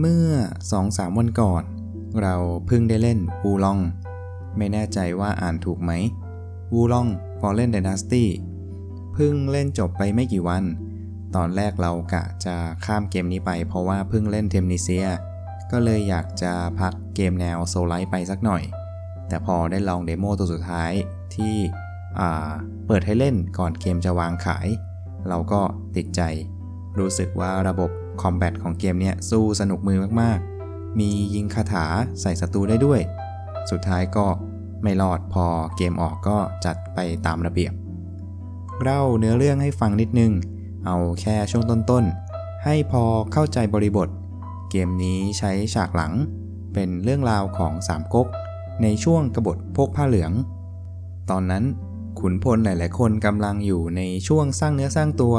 เมื่อ 2-3 วันก่อน เราเพิ่งได้เล่นวูลอง ไม่แน่ใจว่าอ่านถูกไหมวูลอง Fallen Dynasty เพิ่งเล่นจบไปไม่กี่วัน ตอนแรกเรากะจะข้ามเกมนี้ไป เพราะว่าเพิ่งเล่นเทมนิเซีย ก็เลยอยากจะพักเกมแนวโซลไลท์ไปสักหน่อย แต่พอได้ลองเดโมตัวสุดท้ายที่เปิดให้เล่นก่อนเกมจะวางขาย เราก็ติดใจ รู้สึกว่าระบบ คอมแบทของเกมเนี้ยสู้สนุกมือมากๆ มียิงคาถาใส่ศัตรูได้ด้วย สุดท้ายก็ไม่รอดพอเกมออกก็จัดไปตามระเบียบ เล่าเนื้อเรื่องให้ฟังนิดนึง เอาแค่ช่วงต้นๆ ให้พอเข้าใจบริบท เกมนี้ใช้ฉากหลัง เป็นเรื่องราวของสามก๊กในช่วงกบฏพวกผ้าเหลือง ตอนนั้นขุนพลหลายๆ คนกำลังอยู่ในช่วงสร้างเนื้อสร้างตัว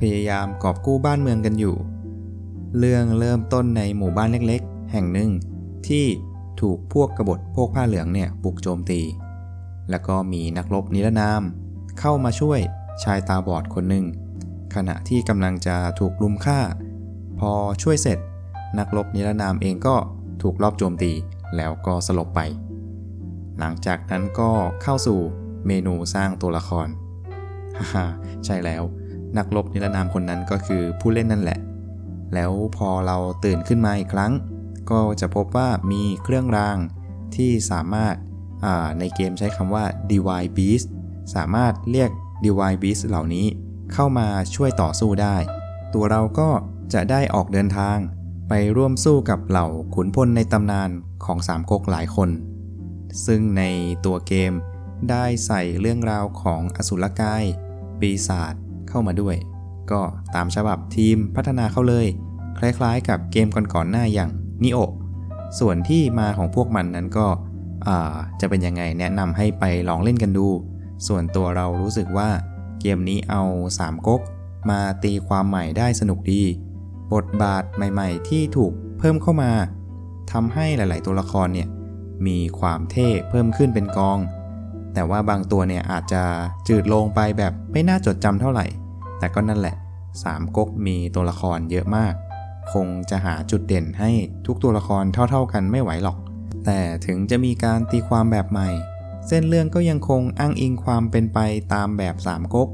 พยายามกอบกู้บ้านเมืองกันอยู่ เรื่องเริ่มต้นในหมู่บ้านเล็กๆ แห่งหนึ่ง ที่ถูกพวกกบฏพวกผ้าเหลืองเนี่ยบุกโจมตี แล้วก็มีนักรบนิรนาม เข้ามาช่วยชายตาบอดคนหนึ่ง ขณะที่กำลังจะถูกลุมฆ่า พอช่วยเสร็จ นักรบนิรนามเองก็ถูกลอบโจมตีแล้วก็สลบไป หลังจากนั้นก็เข้าสู่เมนูสร้างตัวละครฮ่าๆใช่แล้ว นักรบนิรนามคนนั้นก็คือผู้เล่นนั่นแหละ แล้วพอเราตื่นขึ้นมาอีกครั้ง ก็จะพบว่ามีเครื่องรางที่สามารถในเกมใช้คำว่า Divine Beast สามารถเรียก Divine Beast เหล่านี้เข้ามาช่วยต่อสู้ได้ ตัวเราก็จะได้ออกเดินทาง ไปร่วมสู้กับเหล่าขุนพลในตำนานของสามก๊กหลายคน ซึ่งในตัวเกมได้ใส่เรื่องราวของอสุรกาย ปีศาจเข้ามาด้วย ก็ตามฉบับทีมพัฒนาเขาเลย คล้ายๆกับเกมก่อนๆหน้าอย่างนิโอส่วนที่มาของพวกมันนั้นก็จะเป็นยังไงแนะนำให้ไปลองเล่นกันดู ส่วนตัวเรารู้สึกว่าเกมนี้เอาสามก๊กมาตีความใหม่ได้สนุกดี บทบาทใหม่ๆ ที่ถูกเพิ่มเข้ามาทำให้หลาย ๆ ตัวละครเนี่ยมีความเท่เพิ่มขึ้นเป็นกอง แต่ว่าบางตัวเนี่ยอาจจะจืดลงไปแบบไม่น่าจดจำเท่าไหร่ แต่ก็นั่นแหละสามก๊กมีตัวละครเยอะมาก คงจะหาจุดเด่นให้ทุกตัวละครเท่าๆกันไม่ไหวหรอก แต่ถึงจะมีการตีความแบบใหม่ เส้นเรื่องก็ยังคงอ้างอิงความเป็นไปตามแบบสามก๊ก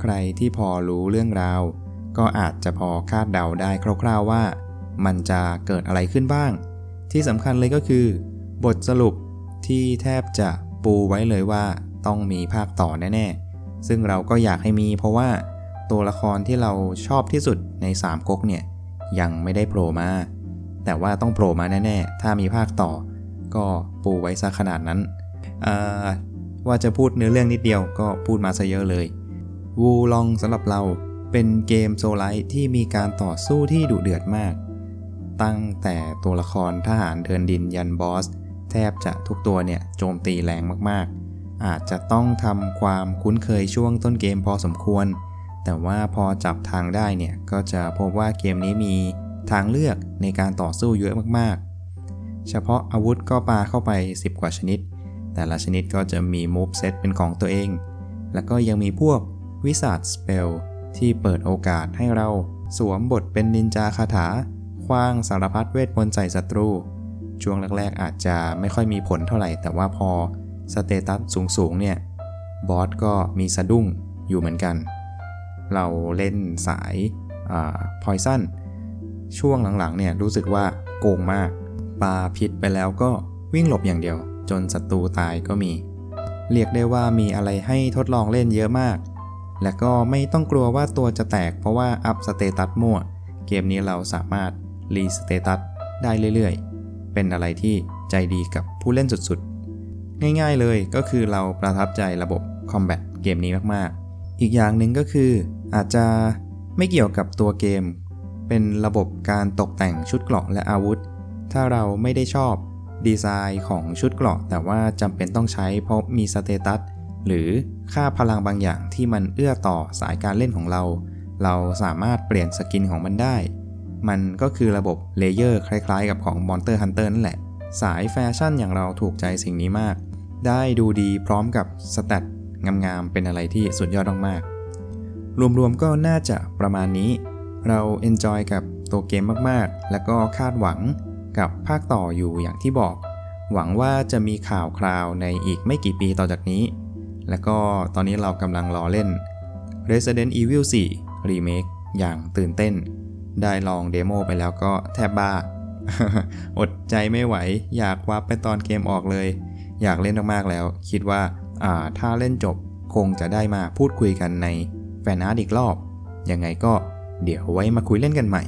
ใครที่พอรู้เรื่องราว ก็อาจจะพอคาดเดาได้คร่าวๆว่า มันจะเกิดอะไรขึ้นบ้าง ที่สำคัญเลยก็คือ บทสรุปที่แทบจะปูไว้เลยว่าต้องมีภาคต่อแน่ๆ ซึ่งเราก็อยากให้มีเพราะว่า ตัวละครที่เราชอบที่สุดในสามก๊กเนี่ยยังไม่ได้โผล่มา แต่ว่าต้องโผล่มาแน่ๆ ถ้ามีภาคต่อ ก็ปูไว้ซะขนาดนั้น ว่าจะพูดเนื้อเรื่องนิดเดียวก็พูดมาซะเยอะเลย วูลองสำหรับเราเป็นเกมโซลไลท์ที่มีการต่อสู้ที่ดุเดือดมาก ตั้งแต่ตัวละครทหารเดินดินยันบอส แทบจะทุกตัวเนี่ยโจมตีแรงมากๆ อาจจะต้องทำความคุ้นเคยช่วงต้นเกมพอสมควร แต่ว่าพอจับทางได้เนี่ย ก็จะพบว่าเกมนี้มีทางเลือกในการต่อสู้เยอะมากๆ เฉพาะอาวุธก็ปาเข้าไป 10 กว่าชนิด แต่ละชนิดก็จะมีมูฟเซตเป็นของตัวเอง แล้วก็ยังมีพวกวิสัทสเปลที่เปิดโอกาสให้เราสวมบทเป็นนินจาคาถา คว้างสารพัดเวทมนต์ใส่ศัตรู ช่วงแรกๆอาจจะไม่ค่อยมีผลเท่าไหร่ แต่ว่าพอสเตตัสสูงๆเนี่ย บอสก็มีสะดุ้งอยู่เหมือนกัน เราเล่นสายพอยซันช่วงหลังๆเนี่ยรู้สึกว่าโกงมากปลาพิษไปแล้วก็วิ่งหลบอย่างเดียว จนศัตรูตายก็มี เรียกได้ว่ามีอะไรให้ทดลองเล่นเยอะมาก และก็ไม่ต้องกลัวว่าตัวจะแตกเพราะว่าอัพสเตตัสมั่ว เกมนี้เราสามารถรีสเตตัสได้เรื่อยๆ เป็นอะไรที่ใจดีกับผู้เล่นสุดๆ ง่ายๆเลยก็คือเราประทับใจระบบคอมแบทเกมนี้มากๆ อีกอย่างหนึ่งก็คืออาจจะไม่เกี่ยวกับตัวเกม เป็นระบบการตกแต่งชุดเกราะและอาวุธ ถ้าเราไม่ได้ชอบดีไซน์ของชุดเกราะ แต่ว่าจำเป็นต้องใช้เพราะมีสเตตัสหรือค่าพลังบางอย่างที่มันเอื้อต่อสายการเล่นของเรา เราสามารถเปลี่ยนสกินของมันได้ มันก็คือระบบเลเยอร์คล้ายๆ กับของ Monster Hunter นั่นแหละ สายแฟชั่นอย่างเราถูกใจสิ่งนี้มาก ได้ดูดีพร้อมกับสแตท งามๆ เป็นอะไรที่สุดยอดมากๆ รวมๆ ก็น่าจะประมาณนี้ เราเอนจอยกับตัวเกมมากๆ แล้วก็คาดหวังกับภาคต่ออยู่อย่างที่บอก หวังว่าจะมีข่าวคราวในอีกไม่กี่ปีต่อจากนี้ แล้วก็ตอนนี้เรากำลังรอเล่น Resident Evil 4 Remake อย่างตื่นเต้น ได้ลองเดโมไปแล้วก็แทบบ้า อดใจไม่ไหว อยากวับไปตอนเกมออกเลย อยากเล่นมากๆแล้ว คิดว่า ถ้าเล่นจบคงจะได้มาพูดคุยกันในแฟนอาร์ตอีกรอบ ยังไงก็เดี๋ยวไว้มาคุยเล่นกันใหม่